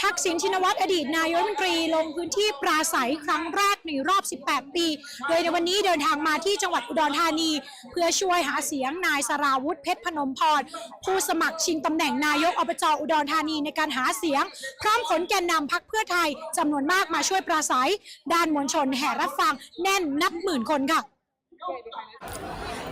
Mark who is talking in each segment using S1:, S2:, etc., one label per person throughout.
S1: ทักษิณชินวัตรอดีตนายกรัฐมนตรีลงพื้นที่ปราศัยครั้งแรกในรอบ 18 ปี โดยในวันนี้เดินทางมาที่จังหวัดอุดรธานี เพื่อช่วยหาเสียงนายสราวุธเพชรพนมพร ผู้สมัครชิงตำแหน่งนายกอบจอุดรธานีในการหาเสียง พร้อมขนแกนนำพักเพื่อไทยจำนวนมากมาช่วยปราศัย ด้านมวลชนแห่รับฟังแน่นนับหมื่นคนค่ะ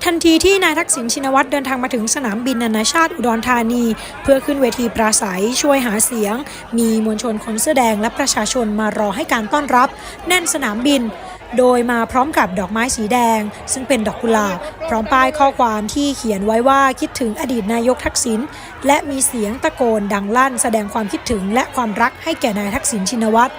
S1: ทันทีที่นายทักษิณชินวัตรเดินทางมาถึงสนามบินนานาชาติอุดรธานี เพื่อขึ้นเวทีปราศัยช่วยหาเสียง มีมวลชนคนเสื้อแดงและประชาชนมารอให้การต้อนรับ แน่นสนามบิน โดยมาพร้อมกับดอกไม้สีแดง ซึ่งเป็นดอกกุหลาบพร้อมป้ายข้อความที่เขียนไว้ว่าคิดถึงอดีตนายกทักษิณและมีเสียงตะโกนดังลั่น แสดงความคิดถึงและความรักให้แก่นายทักษิณชินวัตร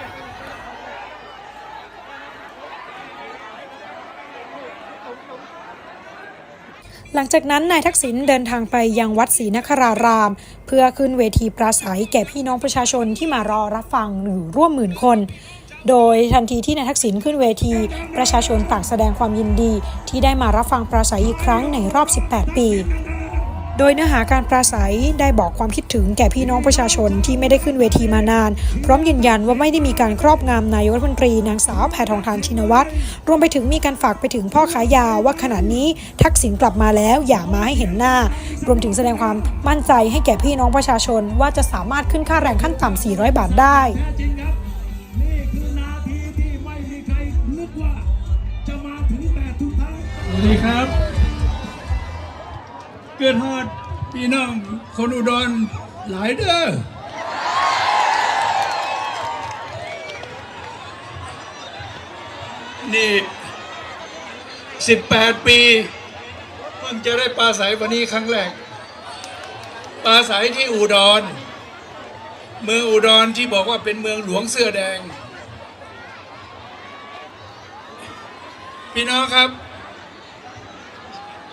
S1: หลังจากนั้นนายทักษิณเดินทางไปยังวัดศรีนคราราม เพื่อขึ้นเวทีปราศัยแก่พี่น้องประชาชนที่มารอรับฟังอยู่ร่วมหมื่นคน โดยทันทีที่นายทักษิณขึ้นเวที ประชาชนต่างแสดงความยินดีที่ได้มารับฟังปราศัยอีกครั้งในรอบ 18 ปี โดยเนื้อหาการปราศัยได้บอกความคิดถึงแก่พี่น้องประชาชนที่ไม่ได้ขึ้นเวทีมานาน พร้อมยืนยันว่าไม่ได้มีการครอบงำนายกรัฐมนตรีนางสาวแพทองทานชินวัตรรวมไปถึงมีการฝากไปถึงพ่อค้ายาว่าขณะนี้ทักษิณกลับมาแล้วอย่ามาให้เห็นหน้า รวมถึงแสดงความมั่นใจให้แก่พี่น้องประชาชนว่าจะสามารถขึ้นค่าแรงขั้นต่ำ 400 บาทได้
S2: สวัสดีครับ เกิดฮอดพี่น้องคนอุดรหลายเด้อนี่สิบแปดปี เพิ่งจะได้ปลาใสวันนี้ครั้งแรกปลาใสที่อุดร เมืองอุดรที่บอกว่าเป็นเมืองหลวงเสื้อแดง พี่น้องครับ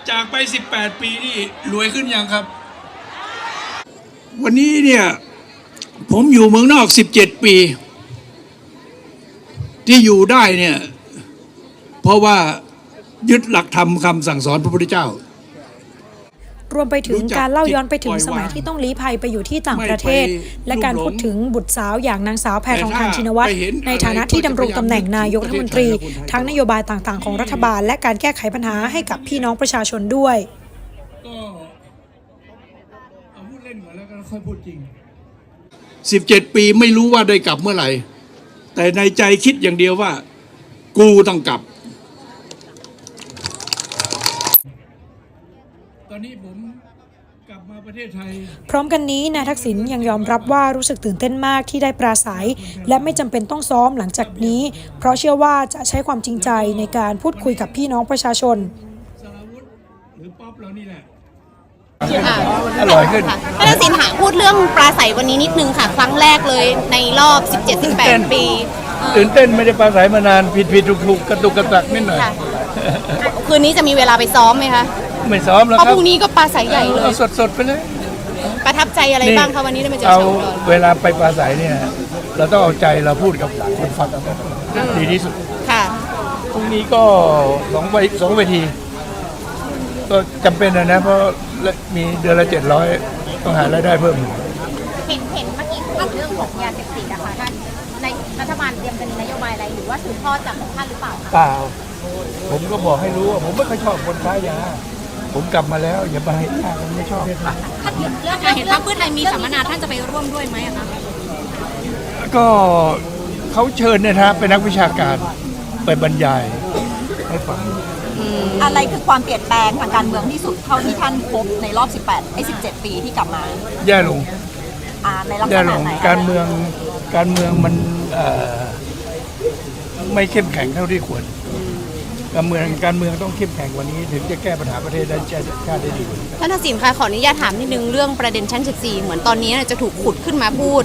S2: จากไป 18 ปีนี่รวยขึ้นยังครับ วันนี้เนี่ย ผมอยู่เมืองนอก 17 ปี ที่อยู่ได้เนี่ย เพราะว่ายึดหลักธรรมคำสั่งสอนพระพุทธเจ้า
S1: รวมไปถึง
S2: รู้จัก
S1: การเล่าย้อนไปถึง
S2: จิตปล่อยวาง
S1: สมัยที่ต้องลี้ภัยไปอยู่ที่ต่างประเทศ
S2: ไม่ไป
S1: และการ
S2: ลุ่มหลง
S1: พูดถึงบุตรสาวอย่างนางสาวแพทองทานชินวัตร
S2: แต่ถ้าไปเห็น
S1: ในฐานะที่ดำรงตำแหน่งนายกรัฐมนตรี
S2: ประเทศไทยและคนไทย
S1: ทั้งนโยบายต่างๆ ของรัฐบาล และการแก้ไขปัญหาให้กับพี่น้องประชาชนด้วย
S2: ก็เอาพูดเล่นก่อนแล้วกันค่อยพูดจริงสิบเจ็ดปีไม่รู้ว่าได้กลับเมื่อไหร่ แต่ในใจคิดอย่างเดียวว่า กูต้องกลับ อนนี้ผมกลับมาประเทศไทย
S1: พร้อมกันนี้นายทักษิณยังยอมรับว่ารู้สึกตื่นเต้นมากที่ได้ปราศัย และไม่จำเป็นต้องซ้อมหลังจากนี้ เพราะเชื่อว่าจะใช้ความจริงใจในการพูดคุยกับพี่น้องประชาชน
S2: สารวุฒิหรือป๊อปเรานี่แหละ
S3: อร่อยขึ้นท่านสินหาพูดเรื่องปลาใสวันนี้นิดนึงค่ะ ครั้งแรกเลยในรอบ 17-18 ปีเออ
S4: ตื่นเต้นไม่ได้ปลาใสมานานผิดผิดถูกถูกกระตุกกระตักนิดหน่อย
S3: ค่ะคืนนี้จะมีเวลาไปซ้อมไหมคะ
S4: ไม่ซ้อมแล้ว
S3: เพราะ
S4: ครั
S3: พ
S4: บ
S3: รุ่งนี้ก็ปลาใสใหญ่เลย
S4: เอาสดๆไปเลย
S3: ประทับใจอะไรบ้างคะวันนี้ได้มาเจอ
S4: เอา
S3: ชาวอุดร
S4: เวลาไปปลาใสเนี่ย เราต้องเอาใจเราพูดกับคนฟังดีที่สุด
S3: ค่ะ
S4: พรุ่งนี้ก็สองเวสองเวที ก็จำเป็นนะนะ เพราะมีเดือนละเจ็ดร้อยต้องหารายได้เพิ่ม
S5: เห็นเห็นเมื่อกี้พูดถึงเรื่องของยาเสพติดอะค่ะท่านในรัฐบาลเตรียมจะมีนโยบายอะไรหรือว่าสืบทอดจากของท่านหรือเปล่าคะ
S4: เปล่า ผมก็บอกให้รู้ว่าผมไม่ค่อยชอบคนค้ายา ผมกลับมาแล้ว อย่ามาให้ยาผมไม่ชอบ
S5: เรื่อง
S3: เห็นพรรคเพื่อไทยมีสัมมนาท่านจะไปร่วมด้วยไหมอะคะ
S4: ก็เขาเชิญเนยนะเป็นนักวิชาการไปบรรยายให้ฟัง
S6: อะไรคือความเปลี่ยนแปลงทางการเมืองที่สุดเท่าที่ท่านพบในรอบ 18 ไอ้ 17 ปีที่กลับมา
S4: แย่ลง
S6: อ่าในลักษ
S4: แย่ล
S6: ณะ
S4: ง
S6: ไหน
S4: การเมืองการเมืองมันเอ่อไม่เข้มแข็งเท่าที่ควร การเมืองการเมืองต้องเข้มแข็งกว่านี้ ถึงจะแก้ปัญหาประเทศได้ชาติได้ดีกว่านี้
S3: ท่านทักษิณคะขออนุญาตถามนิดนึงเรื่องประเด็นชั้น 14 เหมือนตอนนี้จะถูกขุดขึ้นมาพูด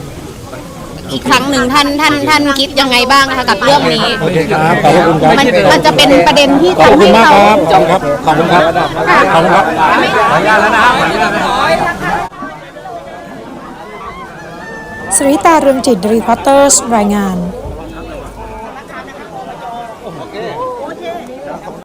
S3: อีกครั้งหนึ่งท่านท่านท่านคิดยังไงบ้างคะกับเรื่องนี้
S4: โอเคครับขอบคุณครับ
S3: มันมันจะเป็นประเด็นที่ทำให้เรา
S4: ขอบคุณครับขอบคุณครับขอบคุณครับขออนุญาตแล้วนะครับขออนุญาตนะครับ
S1: สริตาเรืองจิตรีพอตเตอร์สรายงาน
S4: 我先。